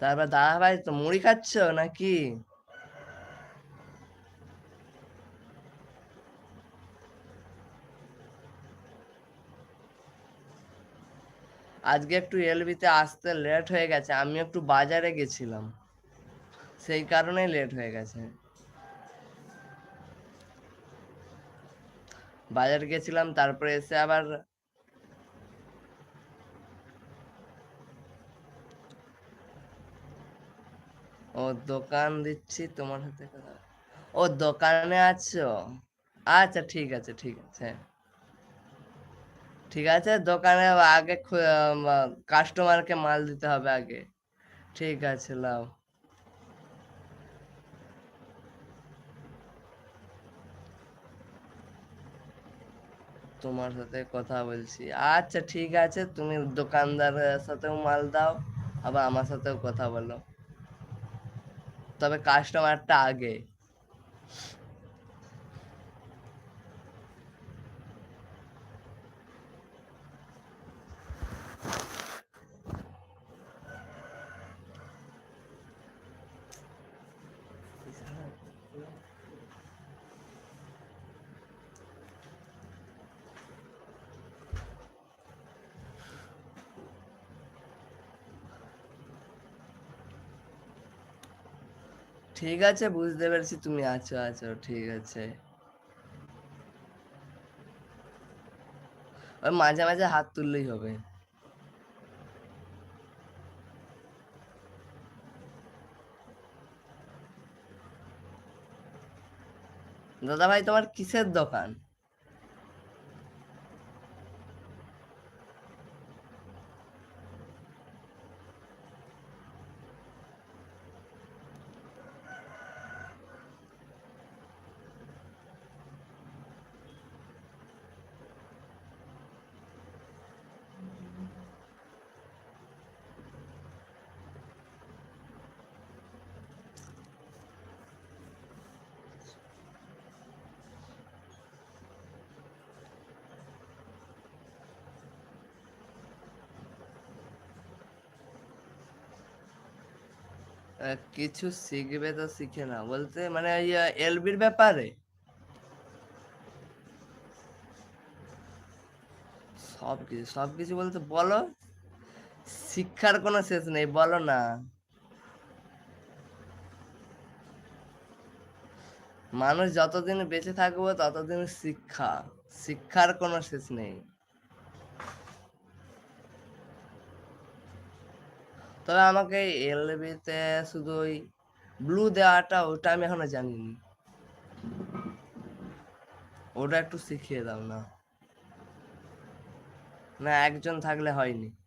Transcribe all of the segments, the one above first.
তারপর দাদা ভাই, তো মুড়ি খাচ্ছ নাকি? আজকে একটু এলবিতে আসতে লেট হয়ে গেছে আমি একটু বাজারে গেছিলাম। সেই কারণেই লেট হয়ে গেছে। বাজার গেছিলাম, তারপরে এসে আবার ও দোকান দিচ্ছি তোমার হাতে ও দোকানে আছো? আচ্ছা ঠিক আছে ঠিক আছে। ঠিক আছে, দোকানে আগে কাস্টমারকে মাল দিতে হবে আগে। ঠিক আছে, লাও। তোমার সাথে কথা বলছি। আচ্ছা ঠিক আছে, তুমি দোকানদারের সাথেও মাল দাও, আবার আমার সাথেও কথা বলো। তবে কাস্টমারটা আগে। ঠিক আছে, বুঝতে পেরেছি, তুমি আছো আছো, ঠিক আছে। ওই মাঝে মাঝে হাত তুললেই হবে। দাদা ভাই তোমার কিসের দোকান? কিছু শিখবে তো শিখে না। বলতে মানে এলবির ব্যাপারে? সব কিছু সব কিছু বলতে বলো। শিক্ষার কোনো শেষ নেই, বলো না। মানুষ যতদিন বেঁচে থাকব, ততদিন শিক্ষা। শিক্ষার কোনো শেষ নেই। তবে আমাকে এলবিতে শুধু ওই ব্লু দেওয়াটা ওটা আমি এখনও জানিনি। ওটা একটু শিখিয়ে দাও না। না, একজন থাকলে হয়নি।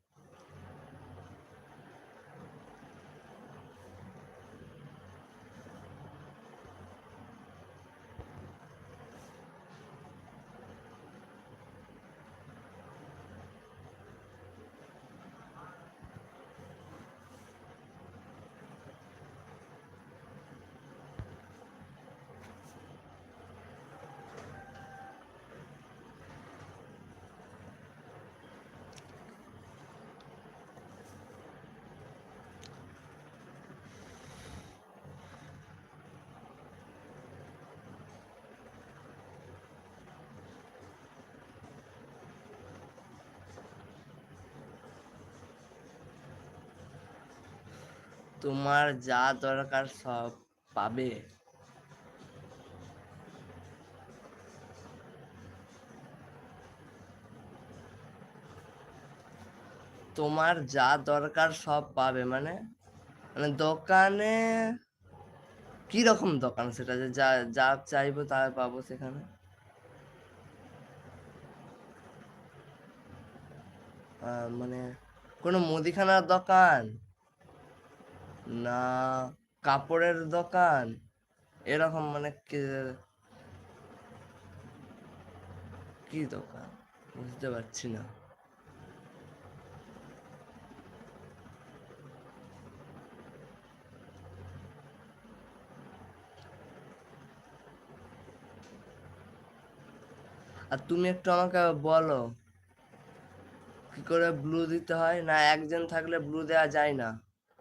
তোমার যা দরকার সব পাবে। তোমার যা দরকার সব পাবে মানে? মানে দোকানে কি রকম দোকান সেটা যে যা যা চাইব তা পাবো সেখানে? মানে কোনো মুদিখানার দোকান? না, কাপড়ের দোকান? এরকম মানে কি দোকান? বুঝতে পারছি না। আর তুমি একটু আমাকে বলো, কি করে ব্লু দিতে হয়? না, একজন থাকলে ব্লু দেওয়া যায় না।